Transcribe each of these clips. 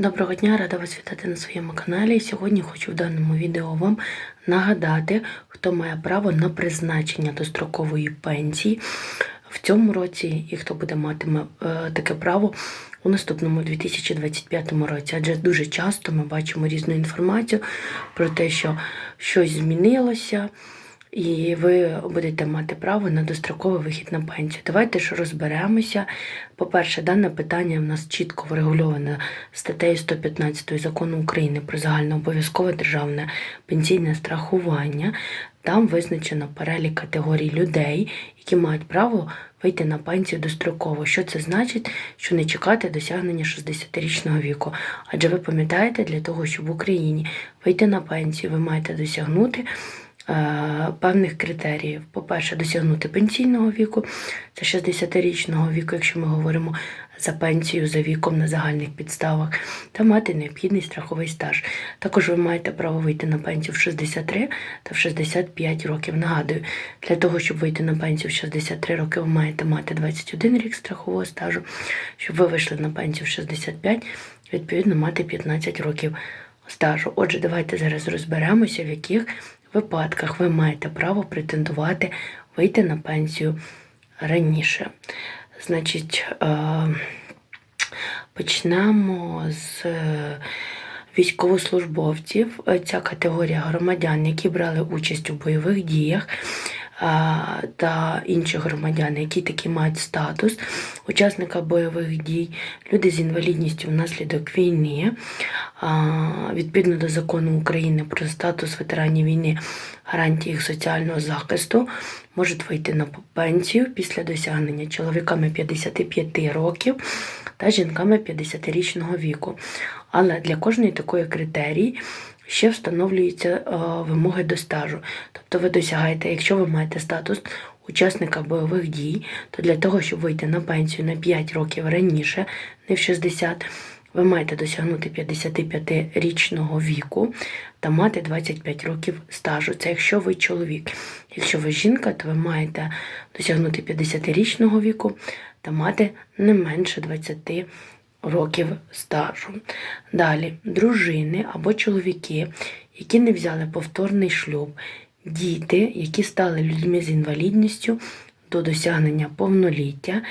Доброго дня, рада вас вітати на своєму каналі. Сьогодні хочу в даному відео вам нагадати, хто має право на призначення дострокової пенсії в цьому році і хто буде матиме е, таке право у наступному 2025 році. Адже дуже часто ми бачимо різну інформацію про те, що щось змінилося. І ви будете мати право на достроковий вихід на пенсію. Давайте ж розберемося. По-перше, дане питання в нас чітко врегульоване статтею 115 закону України про загальнообов'язкове державне пенсійне страхування. Там визначено перелік категорій людей, які мають право вийти на пенсію достроково. Що це значить? Що не чекати досягнення 60-річного віку. Адже ви пам'ятаєте, для того, щоб в Україні вийти на пенсію, ви маєте досягнути. Е, певних критеріїв. По-перше, досягнути пенсійного віку, це 60-річного віку, якщо ми говоримо за пенсію за віком на загальних підставах, та мати необхідний страховий стаж. Також ви маєте право вийти на пенсію в 63 та в 65 років. Нагадую, для того, щоб вийти на пенсію в 63 роки, ви маєте мати 21 рік страхового стажу. Щоб ви вийшли на пенсію в 65, відповідно, мати 15 років стажу. Отже, давайте зараз розберемося, в яких випадках ви маєте право претендувати вийти на пенсію раніше. Значить, е, почнемо з військовослужбовців. Ця категорія громадян, які брали участь у бойових діях. Та інші громадяни, які таки мають статус учасника бойових дій, люди з інвалідністю внаслідок війни, відповідно до закону України про статус ветеранів війни, гарантії їх соціального захисту, можуть вийти на пенсію після досягнення чоловіками 55 років та жінками 50-річного віку. Але для кожної такої критерії ще встановлюються е, вимоги до стажу. Тобто ви досягаєте, якщо ви маєте статус учасника бойових дій, то для того, щоб вийти на пенсію на 5 років раніше, не в 60, ви маєте досягнути 55-річного віку та мати 25 років стажу. Це якщо ви чоловік. Якщо ви жінка, то ви маєте досягнути 50-річного віку та мати не менше 20 років стажу. Далі, дружини або чоловіки, які не взяли повторний шлюб, діти, які стали людьми з інвалідністю до досягнення повноліття,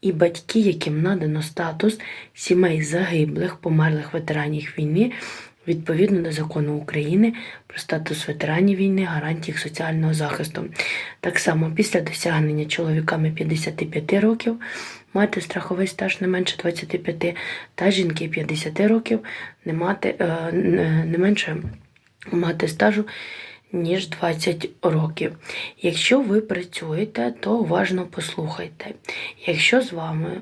і батьки, яким надано статус сімей загиблих, померлих ветеранів війни. Відповідно до закону України про статус ветеранів війни, гарантій їх соціального захисту. Так само після досягнення чоловіками 55 років мати страховий стаж не менше 25, та жінки 50 років не мати е, не менше мати стажу. Ніж 20 років. Якщо ви працюєте, то уважно послухайте. Якщо з вами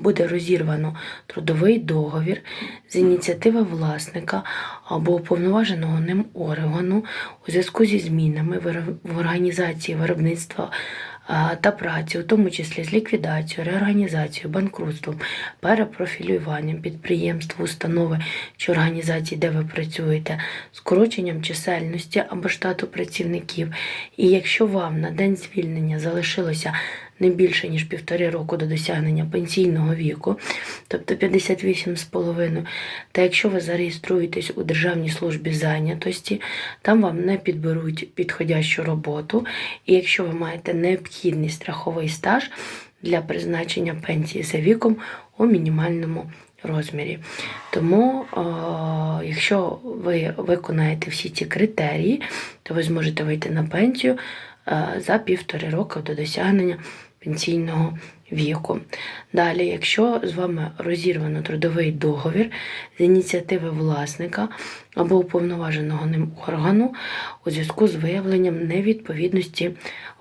буде розірвано трудовий договір з ініціативи власника або уповноваженого ним органу у зв'язку зі змінами в організації виробництва та праці, у тому числі з ліквідацією, реорганізацією, банкрутством, перепрофілюванням підприємств, установи чи організації, де ви працюєте, скороченням чисельності або штату працівників. І якщо вам на день звільнення залишилося не більше ніж півтори року до досягнення пенсійного віку, тобто 58,5. Та якщо ви зареєструєтесь у Державній службі зайнятості, там вам не підберуть підходящу роботу. І якщо ви маєте необхідний страховий стаж для призначення пенсії за віком у мінімальному розмірі. Тому, о, якщо ви виконаєте всі ці критерії, то ви зможете вийти на пенсію за півтори року до досягнення пенсійного віку. Далі, якщо з вами розірвано трудовий договір з ініціативи власника або уповноваженого ним органу у зв'язку з виявленням невідповідності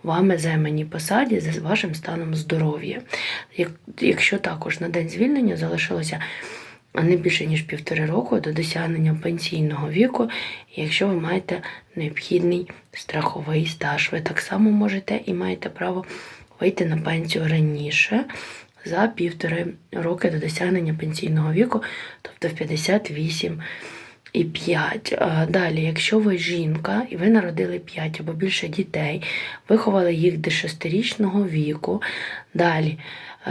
вами займаній посаді за вашим станом здоров'я. Якщо також на день звільнення залишилося не більше ніж півтори року до досягнення пенсійного віку, якщо ви маєте необхідний страховий стаж, ви так само можете і маєте право вийти на пенсію раніше за півтори роки до досягнення пенсійного віку, тобто в 58 і 5. Далі, якщо ви жінка і ви народили 5 або більше дітей, виховали їх до 6-річного віку. Далі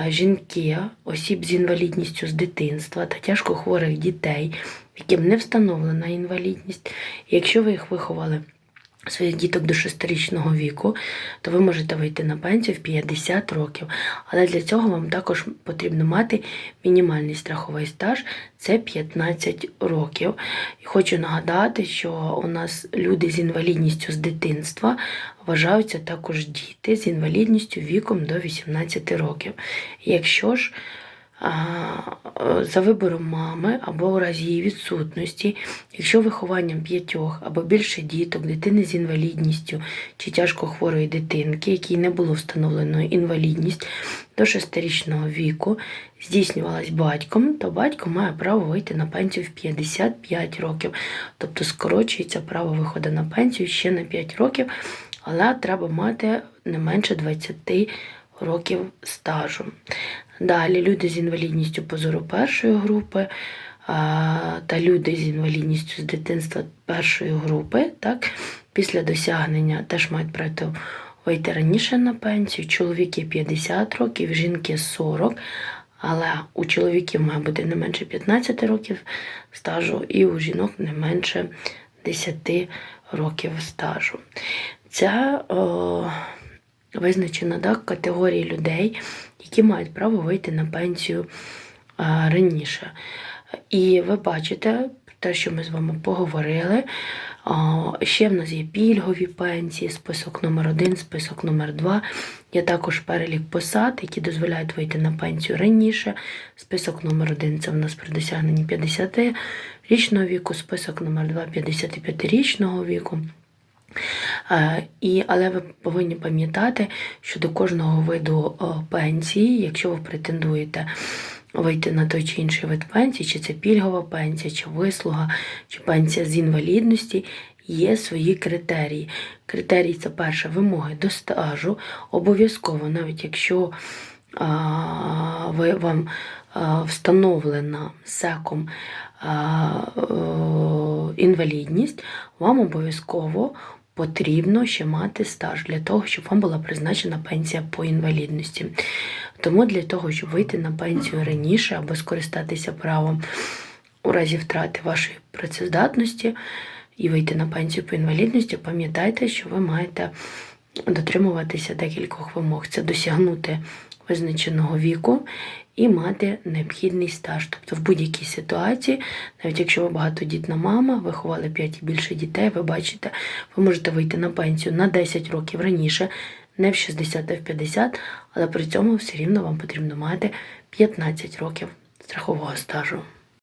жінки, осіб з інвалідністю з дитинства та тяжко хворих дітей, яким не встановлена інвалідність. Якщо ви їх виховали своїх діток до 6-річного віку, то ви можете вийти на пенсію в 50 років. Але для цього вам також потрібно мати мінімальний страховий стаж це 15 років. І хочу нагадати, що у нас люди з інвалідністю з дитинства вважаються також діти з інвалідністю віком до 18 років. Якщо ж за вибором мами або у разі її відсутності, якщо вихованням п'ятьох або більше діток, дитини з інвалідністю чи тяжко хворої дитинки, якій не було встановлено інвалідність до 6-річного віку, здійснювалась батьком, то батько має право вийти на пенсію в 55 років. Тобто скорочується право виходу на пенсію ще на 5 років, але треба мати не менше 20 років стажу. Далі люди з інвалідністю позору першої групи та люди з інвалідністю з дитинства першої групи, так, після досягнення теж мають право вийти раніше на пенсію. Чоловіки 50 років, жінки 40. Але у чоловіків має бути не менше 15 років стажу, і у жінок не менше 10 років стажу. Ця о, визначена так, категорії людей, які мають право вийти на пенсію раніше. І ви бачите те, що ми з вами поговорили. Ще в нас є пільгові пенсії, список номер 1 список номер 2 Є також перелік посад, які дозволяють вийти на пенсію раніше. Список номер 1 це в нас при досягненні 50-річного віку, список номер 2 55-річного віку. Е, І, але ви повинні пам'ятати, що до кожного виду пенсії, якщо ви претендуєте вийти на той чи інший вид пенсії, чи це пільгова пенсія, чи вислуга, чи пенсія з інвалідності, є свої критерії. Критерії це перше вимоги до стажу. Обов'язково, навіть якщо а, ви, вам встановлена секом інвалідність, вам обов'язково потрібно ще мати стаж для того, щоб вам була призначена пенсія по інвалідності. Тому для того, щоб вийти на пенсію раніше або скористатися правом у разі втрати вашої працездатності і вийти на пенсію по інвалідності, пам'ятайте, що ви маєте дотримуватися декількох вимог. Це досягнути визначеного віку і мати необхідний стаж. Тобто в будь-якій ситуації, навіть якщо ви багатодітна мама, виховали 5 і більше дітей, ви бачите, ви можете вийти на пенсію на 10 років раніше, не в 60, а в 50, але при цьому все рівно вам потрібно мати 15 років страхового стажу.